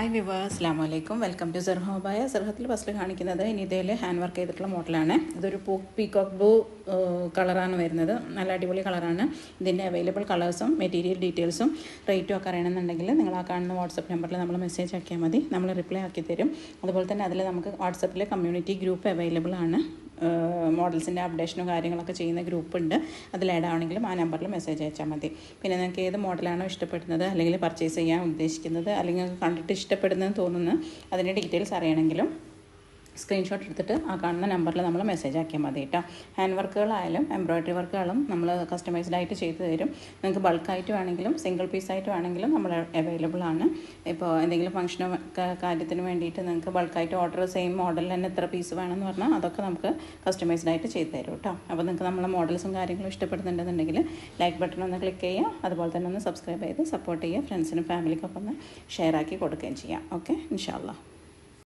Hi വിവ അസ്ലാം വലൈക്കും വെൽക്കം ടു സെർഹോബായ സെർഹത്തിൽ ഫസ്റ്റ് കാണിക്കുന്നത് ഇനിതയിൽ ഹാൻഡ് വർക്ക് ചെയ്തിട്ടുള്ള മോഡലാണ്. ഇതൊരു പൂ പീകോക്ക് ബ്ലൂ കളറാണ് വരുന്നത്. നല്ല അടിപൊളി കളറാണ് ഇതിന്റെ അവൈലബിൾ കളേഴ്സും മെറ്റീരിയൽ ഡീറ്റെയിൽസും റേറ്റും ഒക്കെ അറിയണമെന്നുണ്ടെങ്കിൽ നിങ്ങൾ ആ കാണുന്ന വാട്സപ്പ് നമ്പറിൽ നമ്മൾ മെസ്സേജ് ആക്കിയാൽ മതി. നമ്മൾ റിപ്ലൈ ആക്കി തരും. അതുപോലെ തന്നെ അതിൽ നമുക്ക് വാട്സപ്പിൽ കമ്മ്യൂണിറ്റി ഗ്രൂപ്പ് അവൈലബിൾ ആണ്. മോഡൽസിന്റെ അപ്ഡേഷനും കാര്യങ്ങളൊക്കെ ചെയ്യുന്ന ഗ്രൂപ്പ് ഉണ്ട്. അതിൽ ആവണമെങ്കിലും ആ നമ്പറിൽ മെസ്സേജ് അയച്ചാൽ മതി. പിന്നെ നിങ്ങൾക്ക് ഏത് മോഡലാണോ ഇഷ്ടപ്പെടുന്നത് അല്ലെങ്കിൽ പർച്ചേസ് ചെയ്യാൻ ഉദ്ദേശിക്കുന്നത് അല്ലെങ്കിൽ കണ്ടിട്ട് ഇഷ്ടപ്പെടുന്നതെന്ന് തോന്നുന്നു അതിന്റെ ഡീറ്റെയിൽസ് അറിയണമെങ്കിലും സ്ക്രീൻഷോട്ട് എടുത്തിട്ട് ആ കാണുന്ന നമ്പറിൽ നമ്മൾ മെസ്സേജ് ആക്കിയാൽ മതി കേട്ടോ ഹാൻഡ് വർക്കുകളായാലും എംബ്രോയ്ഡറി വർക്കുകളും നമ്മൾ കസ്റ്റമൈസ്ഡ് ആയിട്ട് ചെയ്തു തരും. നിങ്ങൾക്ക് ബൾക്കായിട്ട് വേണമെങ്കിലും സിംഗിൾ പീസായിട്ട് വേണമെങ്കിലും നമ്മൾ അവൈലബിൾ ആണ്. ഇപ്പോൾ എന്തെങ്കിലും ഫംഗ്ഷനോ കാര്യത്തിന് വേണ്ടിയിട്ട് നിങ്ങൾക്ക് ബൾക്കായിട്ട് ഓർഡർ സെയിം മോഡലിൽ തന്നെ എത്ര പീസ് വേണമെന്ന് പറഞ്ഞാൽ അതൊക്കെ നമുക്ക് കസ്റ്റമൈസ്ഡ് ആയിട്ട് ചെയ്തു തരും കേട്ടോ അപ്പോൾ നിങ്ങൾക്ക് നമ്മളെ മോഡൽസും കാര്യങ്ങളും ഇഷ്ടപ്പെടുന്നുണ്ടെന്നുണ്ടെങ്കിൽ ലൈക്ക് ബട്ടൺ ഒന്ന് ക്ലിക്ക് ചെയ്യുക അതുപോലെ തന്നെ ഒന്ന് സബ്സ്ക്രൈബ് ചെയ്ത് സപ്പോർട്ട് ചെയ്യുക ഫ്രണ്ട്സിനും ഫാമിലിക്കൊക്കെ ഒന്ന് ഷെയർ ആക്കി കൊടുക്കുകയും ചെയ്യാം. ഓക്കെ ഇൻഷാല്ലാ